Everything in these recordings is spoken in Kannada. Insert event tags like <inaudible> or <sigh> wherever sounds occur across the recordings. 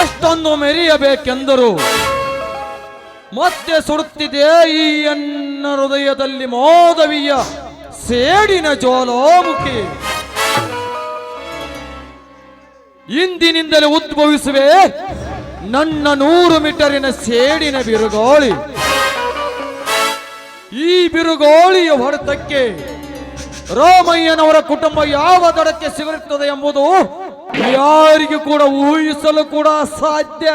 ಎಷ್ಟೊಂದು ಮೆರಿಯಬೇಕೆಂದರು. ಮತ್ತೆ ಸುಡುತ್ತಿದೆ ಈ ಅನ್ನ ಹೃದಯದಲ್ಲಿ ಮೋದವಿಯ ಸೇಡಿನ ಜೋಲೋಮುಖಿ ಇಂದಿನಿಂದಲೇ ಉದ್ಭವಿಸುವೆ ನನ್ನ ನೂರು ಮೀಟರಿನ ಸೇಡಿನ ಬಿರುಗೋಳಿ. ಈ ಬಿರುಗೋಳಿಯ ಹೊಡೆತಕ್ಕೆ ರಾಮಯ್ಯನವರ ಕುಟುಂಬ ಯಾವ ದಡಕ್ಕೆ ಸಿಗುತ್ತದೆ ಎಂಬುದು ಯಾರಿಗೂ ಕೂಡ ಊಹಿಸಲು ಕೂಡ ಸಾಧ್ಯ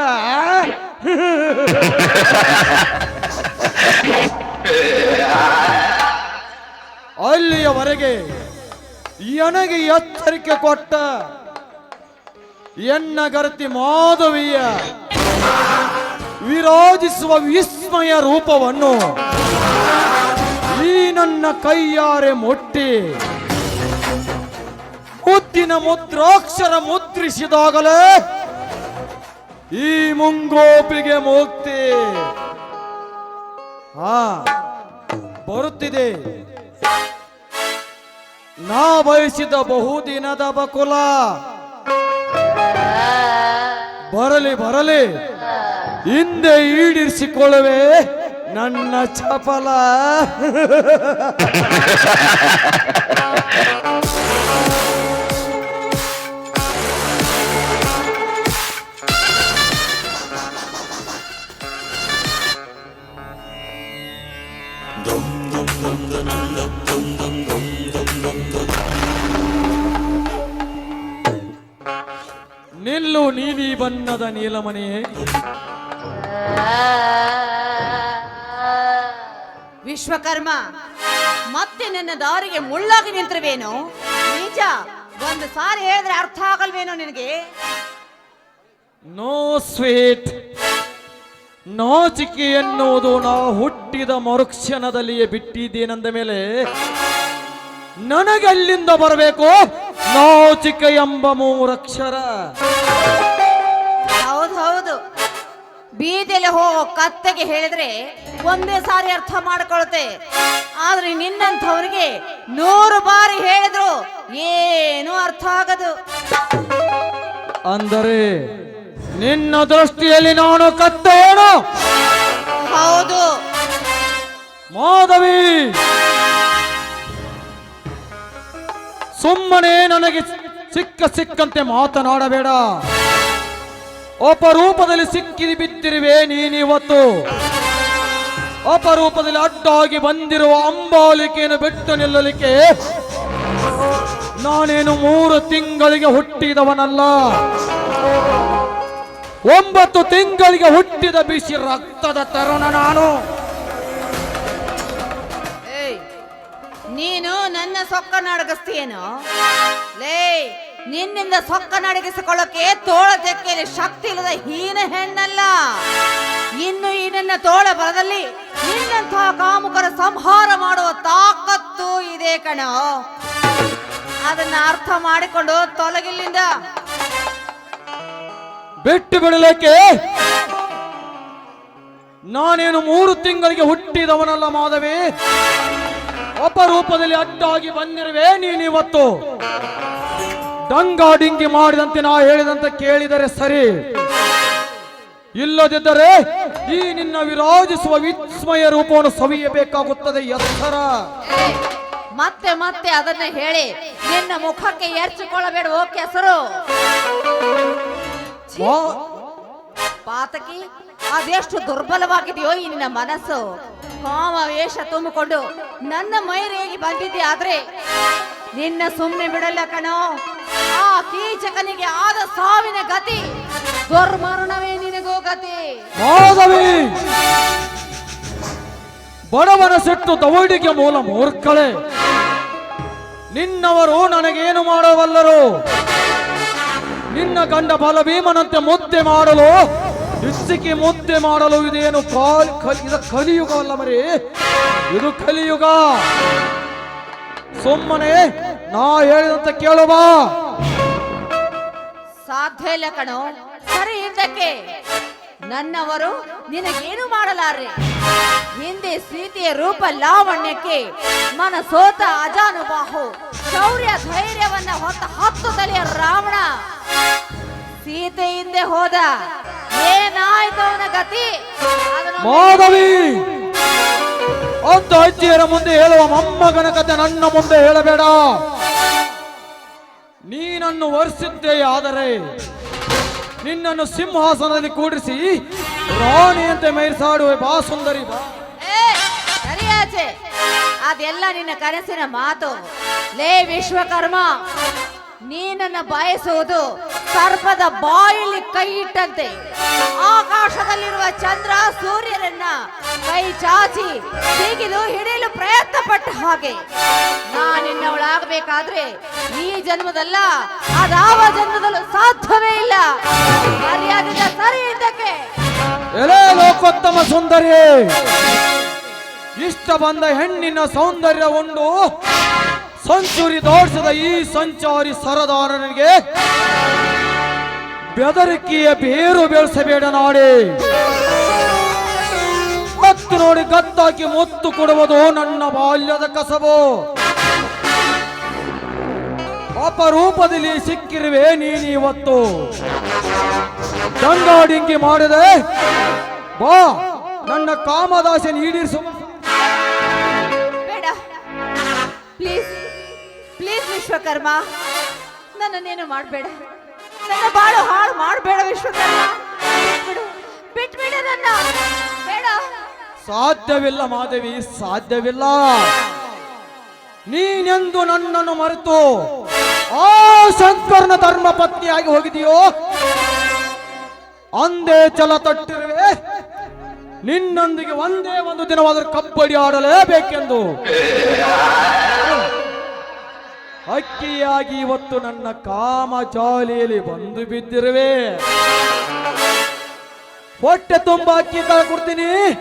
ಅಲ್ಲಿಯವರೆಗೆ ನನಗೆ ಎಚ್ಚರಿಕೆ ಕೊಟ್ಟ ಎನ್ನ ಗರತಿ ಮಾಧವಿಯ ವಿರಾಜಿಸುವ ವಿಸ್ಮಯ ರೂಪವನ್ನು ನನ್ನ ಕೈಯಾರೆ ಮುಟ್ಟಿ. ಮುದ್ದಿನ ಮುದ್ರಾಕ್ಷರ ಮುದ್ರಿಸಿದಾಗಲೇ ಈ ಮುಂಗೋಪಿಗೆ ಮುಕ್ತಿ. ಹಾ, ಬರುತ್ತಿದೆ. ನಾ ಬಯಸಿದ ಬಹುದಿನದ ಬಕುಲ. ಬರಲಿ ಬರಲಿ. ಹಿಂದೆ ಈಡಿರಿಸಿಕೊಳ್ಳುವೆ. ನನ್ನ ಚಪಲ ನಿಲ್ಲು ನೀಲಿ ಬಣ್ಣದ ನೀಲಮಣಿ ವಿಶ್ವಕರ್ಮ. ಮತ್ತೆ ನನ್ನ ದಾರಿಗೆ ಮುಳ್ಳಾಗಿ ನಿಂತಿರುವೇನು? ನಿಜ, ಒಂದು ಸಾರಿ ಹೇಳಿದ್ರೆ ಅರ್ಥ ಆಗಲ್ವೇನೋ ನಿನಗೆ? ನೋ ಸ್ವೀಟ್ ನಾಚಿಕೆ ಎನ್ನುವುದು ನಾವು ಹುಟ್ಟಿದ ಮರುಕ್ಷಣದಲ್ಲಿಯೇ ಬಿಟ್ಟಿದ್ದೇನೆಂದ ಮೇಲೆ ನನಗೆ ಅಲ್ಲಿಂದ ಬರಬೇಕು ನಾಚಿಕೆ ಎಂಬ ಮೂರಕ್ಷರ. ಬೀದಿಯಲ್ಲಿ ಹೋಗೋ ಕತ್ತೆಗೆ ಹೇಳಿದ್ರೆ ಒಂದೇ ಸಾರಿ ಅರ್ಥ ಮಾಡ್ಕೊಳುತ್ತೆ. ಆದ್ರೆ ನಿನ್ನಂಥವ್ರಿಗೆ ನೂರು ಬಾರಿ ಹೇಳಿದ್ರು ಏನು ಅರ್ಥ ಆಗದು. ಅಂದರೆ ನಿನ್ನ ದೃಷ್ಟಿಯಲ್ಲಿ ನಾನು ಕತ್ತೇನು ಹೌದು. ಮಾಧವಿ! ಸುಮ್ಮನೆ ನನಗೆ ಸಿಕ್ಕ ಸಿಕ್ಕಂತೆ ಮಾತನಾಡಬೇಡ. ಅಪರೂಪದಲ್ಲಿ ಸಿಕ್ಕಿ ಬಿದ್ದಿರುವೆ ನೀನಿವತ್ತು ಅಪರೂಪದಲ್ಲಿ ಅಡ್ಡಾಗಿ ಬಂದಿರುವ ಅಂಬಾಲಿಕೆಯನ್ನು ಬಿಟ್ಟು ನಿಲ್ಲಲಿಕ್ಕೆ ನಾನೇನು ಮೂರು ತಿಂಗಳಿಗೆ ಹುಟ್ಟಿದವನಲ್ಲ. ಒಂಬತ್ತು ತಿಂಗಳಿಗೆ ಹುಟ್ಟಿದ ಬಿಸಿ ರಕ್ತದ ತರುಣ ನಾನು. ನೀನು ನನ್ನ ಸೊಕ್ಕ ನಡಗಿಸ್ತೀಯೇನು ಲೇ ನಿನ್ನಿಂದ ಸೊಕ್ಕ ನಡಗಿಸಿಕೊಳ್ಳಕ್ಕೆ ತೋಳ ತೆಕ್ಕೆಯಲ್ಲಿ ಶಕ್ತಿ ಇಲ್ಲದ ಹೀನ ಹೆಣ್ಣಲ್ಲ. ಇನ್ನು ಈ ನನ್ನ ತೋಳ ಬರದಲ್ಲಿ ನಿನ್ನಂತಹ ಕಾಮುಕರ ಸಂಹಾರ ಮಾಡುವ ತಾಕತ್ತು ಇದೆ ಕಣ. ಅದನ್ನ ಅರ್ಥ ಮಾಡಿಕೊಂಡು ತೊಲಗಿಲ್ಲಿಂದ. ಬಿಟ್ಟು ಬಿಡಲಿಕ್ಕೆ ನಾನೇನು ಮೂರು ತಿಂಗಳಿಗೆ ಹುಟ್ಟಿದವನಲ್ಲ ಮಾಧವಿ? ಅಪರೂಪದಲ್ಲಿ ಅಡ್ಡಾಗಿ ಬಂದಿರುವೆ ನೀನಿವತ್ತು ಡಂಗಾಡಿಂಗಿ ಮಾಡಿದಂತೆ ನಾ ಹೇಳಿದಂತೆ ಕೇಳಿದರೆ ಸರಿ. ಇಲ್ಲದಿದ್ದರೆ ಈ ನಿನ್ನ ವಿರಾಜಿಸುವ ವಿಸ್ಮಯ ರೂಪವನ್ನು ಸವಿಯಬೇಕಾಗುತ್ತದೆ ಎತ್ತರ ಮತ್ತೆ ಮತ್ತೆ ಅದನ್ನ ಹೇಳಿ ನಿನ್ನ ಮುಖಕ್ಕೆ ಎರ್ಚಿಕೊಳ್ಳಬೇಡ ಓಕೆ ಹೆಸರು. ಪಾತಕಿ ಅದೆಷ್ಟು ದುರ್ಬಲವಾಗಿದೆಯೋ ಈ ನಿನ್ನ ಮನಸ್ಸು. ಕಾಮ ವೇಷ ತುಂಬಿಕೊಂಡು ನನ್ನ ಮೈರೇಗಿ ಬಂದಿದ್ದೆ ಆದ್ರೆ ನಿನ್ನ ಸುಮ್ಮನೆ ಬಿಡಲ್ಲ ಕಣೋ. ಆ ಕೀಚಕನಿಗೆ ಆದ ಸಾವಿನ ಗತಿ, ದುರ್ಮರಣವೇ ನಿನಗೋ ಗತಿ. ಬಡವನ ಸಿಟ್ಟು ತವಡಿಗೆ ಮೂಲ ಮೂರ್ಖಳೆ. ನಿನ್ನವರು ನನಗೇನು ಮಾಡವಲ್ಲರು? ನಿನ್ನ ಕಂಡ ಬಲ ಭೀಮನಂತೆ ಮುದ್ದೆ ಮಾಡಲು ಇಚ್ಚಿಕೆ ಮುದ್ದೆ ಮಾಡಲು ಇದೇನು ಕಾಲ್ ಇದು ಕಲಿಯುಗ ಅಲ್ಲ ಮರಿ. ಇದು ಕಲಿಯುಗ. ಸುಮ್ಮನೆ ನಾ ಹೇಳಿದಂತ ಕೇಳುವ. ಸಾಧ್ಯ ಇಲ್ಲ ಕಣೋ. ಸರಿ ಹಿಂದಕ್ಕೆ. ನನ್ನವರು ನಿನಗೇನು ಮಾಡಲಾರೆ ಹಿಂದೆ ಸೀತೆಯ ರೂಪ ಲಾವಣ್ಯಕ್ಕೆ ಮನ ಸೋತ ಅಜಾನುಬಾಹು, ಶೌರ್ಯ ಧೈರ್ಯವನ್ನ ಹೊತ್ತ ಹತ್ತು ತಲೆಯ ರಾವಣ ಸೀತೆಯಿಂದೆ ಹೋದ. ಏನಾಯ್ತು ಅವನ ಗತಿ ಮಾಧವಿ! ಅಂತ ಅಜ್ಜಿಯರ ಮುಂದೆ ಹೇಳುವ ಮೊಮ್ಮಗನ ಕತೆ ನನ್ನ ಮುಂದೆ ಹೇಳಬೇಡ. ನೀನನ್ನು ವರ್ಷಿದ್ದೇ ಆದರೆ ನಿನ್ನನ್ನು ಸಿಂಹಾಸನದಲ್ಲಿ ಕೂಡಿಸಿ ರಾಣಿಯಂತೆ ಮೈರ್ಸಾಡುವ ಬಾ ಸುಂದರಿ ಬಾ. ಸರಿಯಾಚೆ ಅದೆಲ್ಲ ನಿನ್ನ ಕನಸಿನ ಮಾತು. ಲೇ ವಿಶ್ವಕರ್ಮ ನೀನನ್ನು ಬಯಸುವುದು ಸರ್ಪದ ಬಾಯಿಲಿ ಕೈ ಇಟ್ಟಂತೆ. ಆಕಾಶದಲ್ಲಿರುವ ಚಂದ್ರ ಸೂರ್ಯರನ್ನ ಕೈ ಚಾಚಿ ಸಿಗಿದು ಹಿಡಿಯಲು ಪ್ರಯತ್ನ ಪಟ್ಟ ಹಾಗೆ ನಾನಿನ್ನವಳಾಗಬೇಕಾದ್ರೆ ಈ ಜನ್ಮದಲ್ಲ, ಅದಾವ ಜನ್ಮದಲ್ಲೂ ಸಾಧ್ಯವೇ ಇಲ್ಲ. ಮರ್ಯಾದಿಂದ ಸರಿ ಇದ್ದಕ್ಕೆ. ಎಲೆ ಲೋಕೋತ್ತಮ ಸುಂದರಿ ಇಷ್ಟ ಬಂದ ಹೆಣ್ಣಿನ ಸೌಂದರ್ಯ ಉಂಡು. ಸಂಚುರಿ ದೋಡಿಸಿದ ಈ ಸಂಚಾರಿ ಸರದಾರನಿಗೆ ಬೆದರಿಕೆಯ ಬೇರು ಬೆಳೆಸಬೇಡ ನಾಡಿ. ಮತ್ತು ನೋಡಿ ಗತ್ತಾಕಿ ಮುತ್ತು ಕೊಡುವುದು ನನ್ನ ಬಾಲ್ಯದ ಕಸಬು ಅಪರೂಪದಲ್ಲಿ ಸಿಕ್ಕಿರುವೆ ನೀನಿವತ್ತು ದಂಗಾಡಿಂಗಿ ಮಾಡಿದೆ. ಬಾ, ನನ್ನ ಕಾಮದಾಸೆ ಈಡೇರಿಸು ಬೇಡ. ಪ್ಲೀಸ್ ಪ್ಲೀಸ್ ವಿಶ್ವಕರ್ಮ, ನನ್ನನ್ನೇನು ಮಾಡಬೇಡ. ನನ್ನ ಬಾಳು ಹಾಳು ಮಾಡಬೇಡ ಸಾಧ್ಯವಿಲ್ಲ ಮಾಧವಿ ಸಾಧ್ಯವಿಲ್ಲ. ನೀನೆಂದು ನನ್ನನ್ನು ಮರೆತು ಆ ಸಂಕರ್ಣ ಧರ್ಮ ಪತ್ನಿಯಾಗಿ ಹೋಗಿದೆಯೋ? ಅಂದೇ ಛಲ ತಟ್ಟಿರುವೆ. ನಿನ್ನೊಂದಿಗೆ ಒಂದೇ ಒಂದು ದಿನವಾದರೂ ಕಬ್ಬಡಿ ಆಡಲೇಬೇಕೆಂದು. ಅಕ್ಕಿಯಾಗಿ ಇವತ್ತು ನನ್ನ ಕಾಮ ಜಾಲಿಯಲ್ಲಿ ಬಂದು ಬಿದ್ದಿರುವೆ. ಹೊಟ್ಟೆ ತುಂಬ ಅಕ್ಕಿ ಕೊಡ್ತೀನಿ.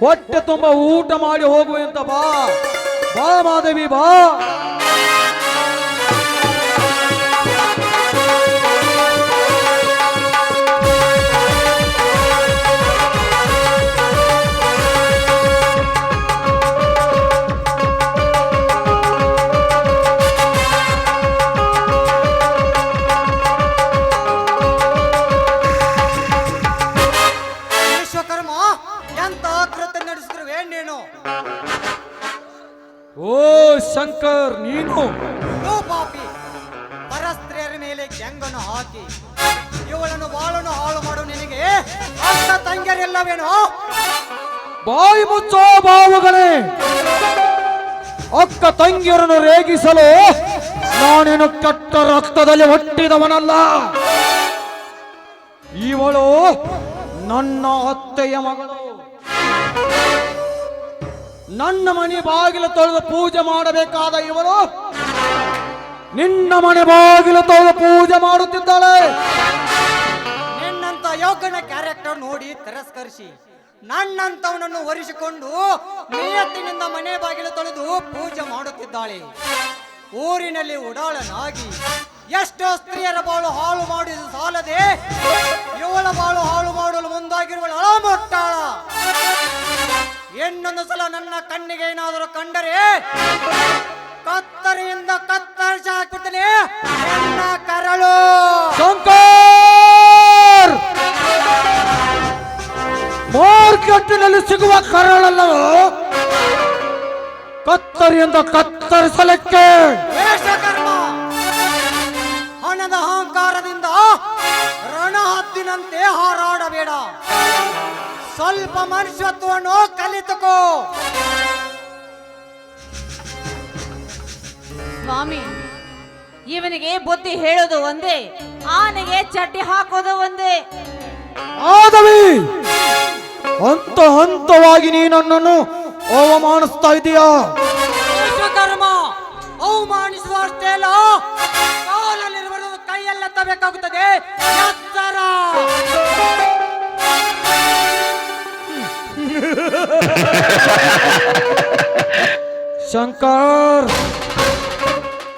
ಹೊಟ್ಟೆ ತುಂಬ ಊಟ ಮಾಡಿ ಹೋಗು ಅಂತ ಬಾ. ಬಾ ಮಾಧವಿ ಬಾ. ರೇಗಿಸಲು ನಾನೇನು ಕಟ್ಟ ರಕ್ತದಲ್ಲಿ ಹುಟ್ಟಿದವನಲ್ಲ. ಇವಳು ನನ್ನ ಅತ್ತೆಯ ಮಗಳು. ನನ್ನ ಮನೆ ಬಾಗಿಲು ತೊಳೆದು ಪೂಜೆ ಮಾಡಬೇಕಾದ ಇವಳು ನಿನ್ನ ಮನೆ ಬಾಗಿಲು ತೊಳೆದು ಪೂಜೆ ಮಾಡುತ್ತಿದ್ದಾಳೆ. ನಿನ್ನಂತ ಯೋಗನ ಕ್ಯಾರೆಕ್ಟರ್ ನೋಡಿ ತಿರಸ್ಕರಿಸಿ. ನನ್ನಂತವನನ್ನು ಒರೆಸಿಕೊಂಡು ನಿಯತ್ತಿನಿಂದ ಮನೆ ಬಾಗಿಲು ತೊಳೆದು ಪೂಜೆ ಮಾಡುತ್ತಿದ್ದಾಳೆ. ಊರಿನಲ್ಲಿ ಉಡಾಳನಾಗಿ, ಎಷ್ಟೋ ಸ್ತ್ರೀಯರ ಬಾಳು ಹಾಳು ಮಾಡಿದ ಸಾಲದೆ ಇವಳ ಬಾಳು ಹಾಳು ಮಾಡಲು ಮುಂದಾಗಿರುವ ಅಳಮೊಟ್ಟಾಳ. ಇನ್ನೊಂದು ಸಲ ನನ್ನ ಕಣ್ಣಿಗೆ ಏನಾದರೂ ಕಂಡರೆ ಕತ್ತರಿಯಿಂದ ಕತ್ತರಿಸಿ ಹಾಕ್ಬಿಡ್ತೇನೆ, ನನ್ನ ಕರಳು. ಶಂಕರ್! ಮಾರ್ಕೆಟ್ಟಿನಲ್ಲಿ ಸಿಗುವ ಕರಳಲ್ಲವೋ? ಕತ್ತರಿಯಿಂದ ಕತ್ತರಿಸಲಿಕ್ಕೆ. ವೇಷಕರ್ಮ ಹಣದ ಅಹಂಕಾರದಿಂದ ರಣ ಹತ್ತಿನಂತೆ ಹಾರಾಡಬೇಡ. ಸ್ವಲ್ಪ ಮನುಷ್ಯತ್ವವನ್ನು ಕಲಿತುಕೋ. ಸ್ವಾಮಿ ಇವನಿಗೆ ಬುದ್ಧಿ ಹೇಳೋದು ಒಂದೇ ಆನೆಗೆ ಚಡ್ಡಿ ಹಾಕೋದು ಒಂದೇ. ಆದವಿ! ಹಂತ ಹಂತವಾಗಿ ನೀ ನನ್ನನ್ನು ಅವಮಾನಿಸ್ತಾ ಇದೀಯಾ? ವೇಷಕರ್ಮ ಅವಮಾನಿಸುವ ಅಷ್ಟೇ ಅಲ್ಲ ಕೈಯಲ್ಲೆತ್ತಬೇಕಾಗುತ್ತದೆ <laughs> ಶಂಕರ್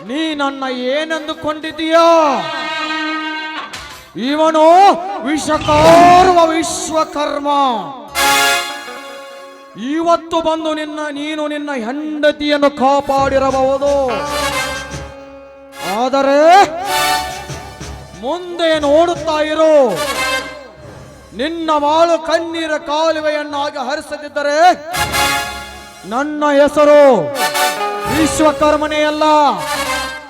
ನೀ ನನ್ನ ಏನೆಂದುಕೊಂಡಿದ್ದೀಯಾ? ಇವನು ವಿಷಕಾರುವ ವಿಶ್ವಕರ್ಮ. ಇವತ್ತು ಬಂದು ನಿನ್ನ, ನೀನು ನಿನ್ನ ಹೆಂಡತಿಯನ್ನು ಕಾಪಾಡಿರಬಹುದು. ಆದರೆ ಮುಂದೆ ನೋಡುತ್ತಾ ಇರು. ನಿನ್ನ ಮಾಳು ಕಣ್ಣೀರ ಕಾಲುವೆಯನ್ನಾಗಿ ಹರಿಸದಿದ್ದರೆ ನನ್ನ ಹೆಸರು ವಿಶ್ವಕರ್ಮನೇ ಅಲ್ಲ.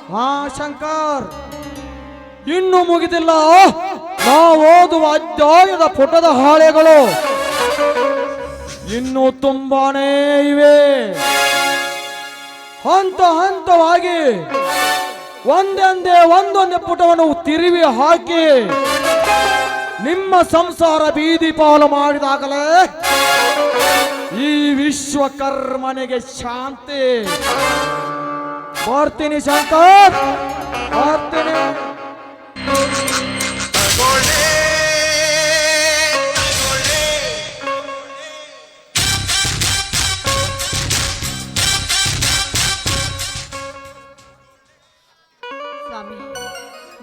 ಹಾ, ಶಂಕರ್. ಇನ್ನು ಮುಗಿದಿಲ್ಲ. ನಾವು ಓದುವ ಅಧ್ಯಾಯದ ಪುಟದ ಹಾಳೆಗಳು. ಇನ್ನು ತುಂಬಾನೇ ಇವೆ. ಹಂತ ಹಂತವಾಗಿ ಒಂದೊಂದೇ ಒಂದೊಂದೇ ಪುಟವನ್ನು ತಿರುವಿ ಹಾಕಿ ನಿಮ್ಮ ಸಂಸಾರ ಬೀದಿ ಪಾಲು ಮಾಡಿದಾಗಲೇ ಈ ವಿಶ್ವಕರ್ಮನಿಗೆ ಶಾಂತಿ. ಬರ್ತೀನಿ ಶಾಂತ ಬರ್ತೀನಿ.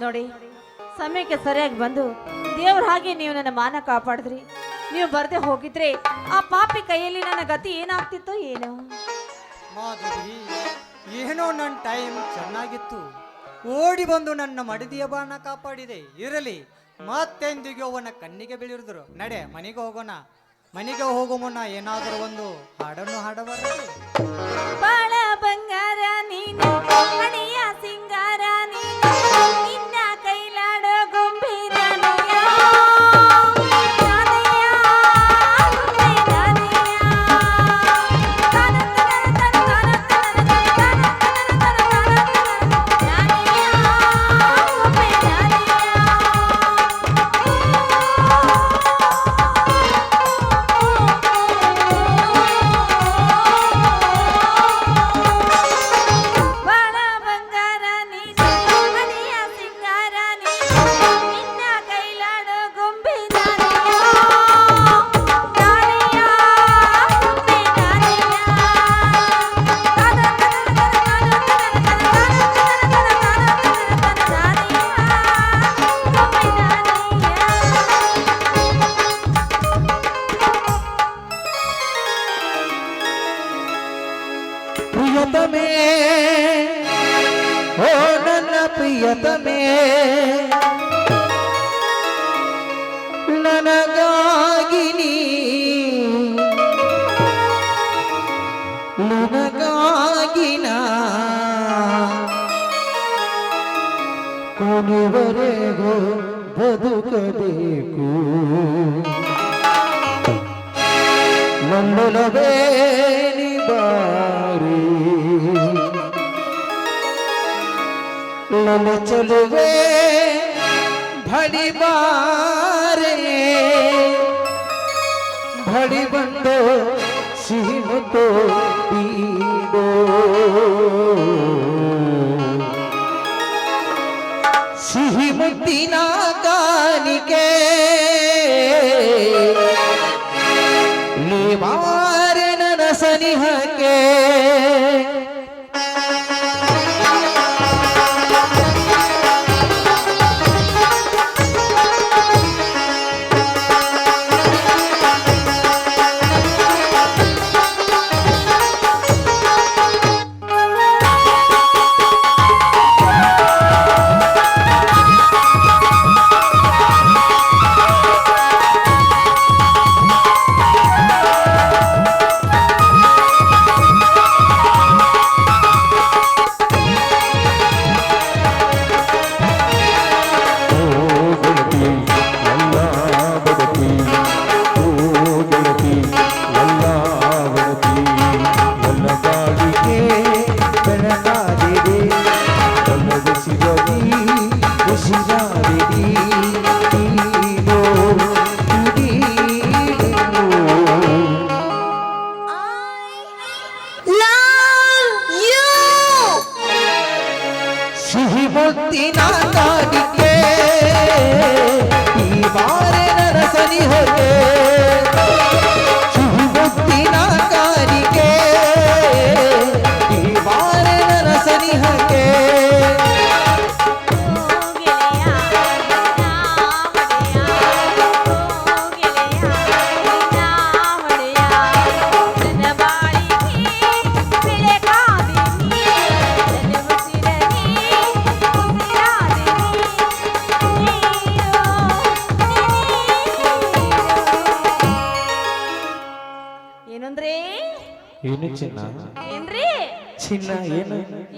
ನೋಡಿ ಸಮಯಕ್ಕೆ ಸರಿಯಾಗಿ ಬಂದು ದೇವ್ರ ಹಾಗೆ ನೀವು ನನ್ನ ಮಾನ ಕಾಪಾಡಿದ್ರಿ. ನೀವು ಬರದೆ ಹೋಗಿದ್ರೆ ಆ ಪಾಪಿ ಕೈಯಲ್ಲಿ ನನ್ನ ಗತಿ ಏನಾಗ್ತಿತ್ತೋ ಏನೋ. ಏನೋ ನನ್ನ ಟೈಮ್ ಚೆನ್ನಾಗಿತ್ತು. ಓಡಿ ಬಂದು ನನ್ನ ಮಡದಿಯ ಬಾಣ ಕಾಪಾಡಿದೆ. ಇರಲಿ ಮತ್ತೆಂದಿಗೂ ಅವನ ಕಣ್ಣಿಗೆ ಬೀಳಿರಿದ್ರು. ನಡೆ ಮನೆಗೆ ಹೋಗೋಣ. ಮನೆಗೆ ಹೋಗೋ ಮುನ್ನ ಏನಾದರೂ ಒಂದು ಹಾಡನ್ನು ಹಾಡಬಾರದು. ಪ್ರಿಯತಮೇ ಓ ನನ್ನ ಪ್ರಿಯತಮೇ ನನಗಾಗಿ ನೀ ನನಗಾಗಿ ನಾ ಕೊನೆವರೆಗೂ ಬದುಕಬೇಕು. ನನ್ನೊಲವೇ ಬಾರಿ. ನನ್ನ ಚಲುವೆ ಭಡಿ ಬಾರೆ ಭಡಿ ಬಂದು ಸಿಹಿ ಮುತ್ತು ಬೀಡೋ ಸಿಹಿ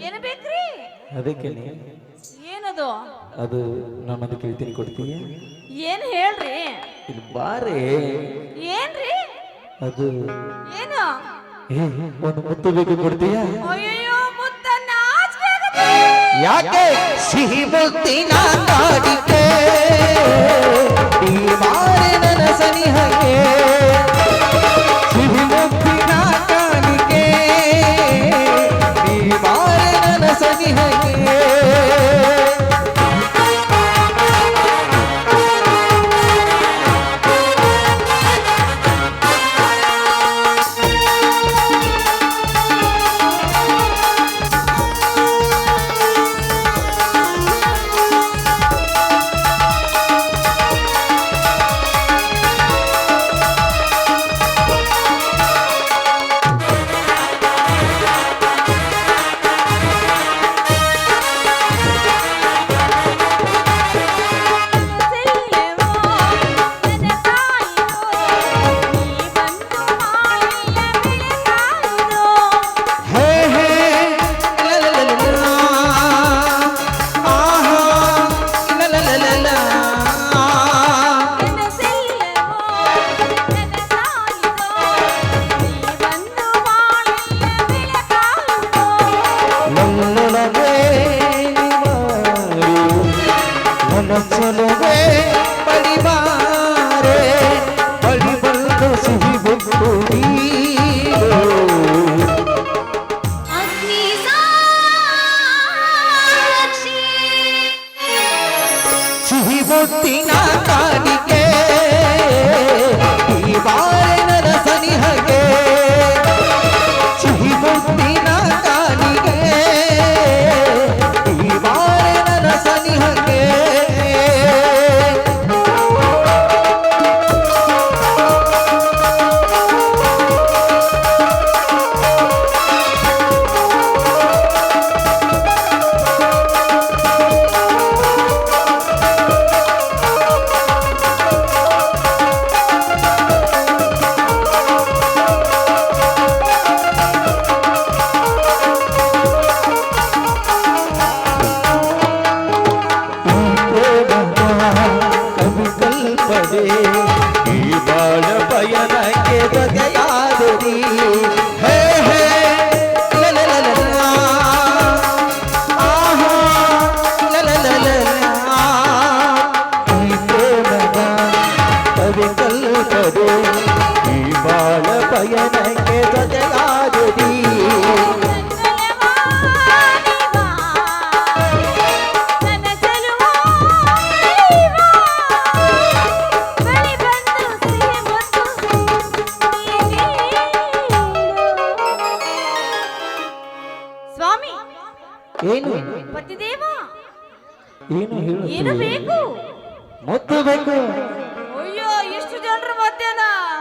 ಏನು ಬೇಕ್ರಿ? ಅದಕ್ಕೆ ಏನದು? ಅದು ನನ್ನದು ಕೇಳ್ತೀನಿ ಕೊಡ್ತೀಯ? ಏನು ಹೇಳ್ರಿ? ಇಲ್ಲಿ ಬಾರೆ. ಏನ್ರಿ? ಅದು ಏನು? ಒಂದು ಮುತ್ತು ಬೇಕು ಕೊಡ್ತೀಯ? ಅಯ್ಯೋ ಮುತ್ತ ಯಾಕೆ? ಸಿಹಿ ಮುತ್ತಿನ ನಾಡಿಕೆ. ಈ ಬಾರೆ ನನ್ನ ಸನಿಹಕ್ಕೆ सनी है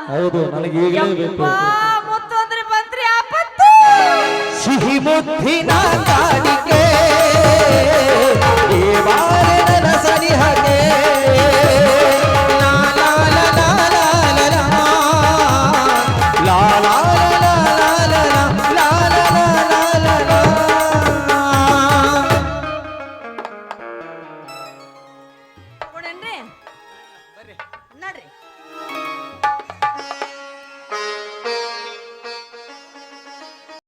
ಹೌದು ನನಗೆ ಈಗಲೇ ಬೇಕು ಮುತ್ತಂದ್ರೆ ಬಂದ್ರಿ ಆಪತ್ತು ಸಿಹಿ ಮುದ್ದಿನ ಕಾಣಿಕೆ ದೇವಾಲಯದ ಸನಿಹಗೆ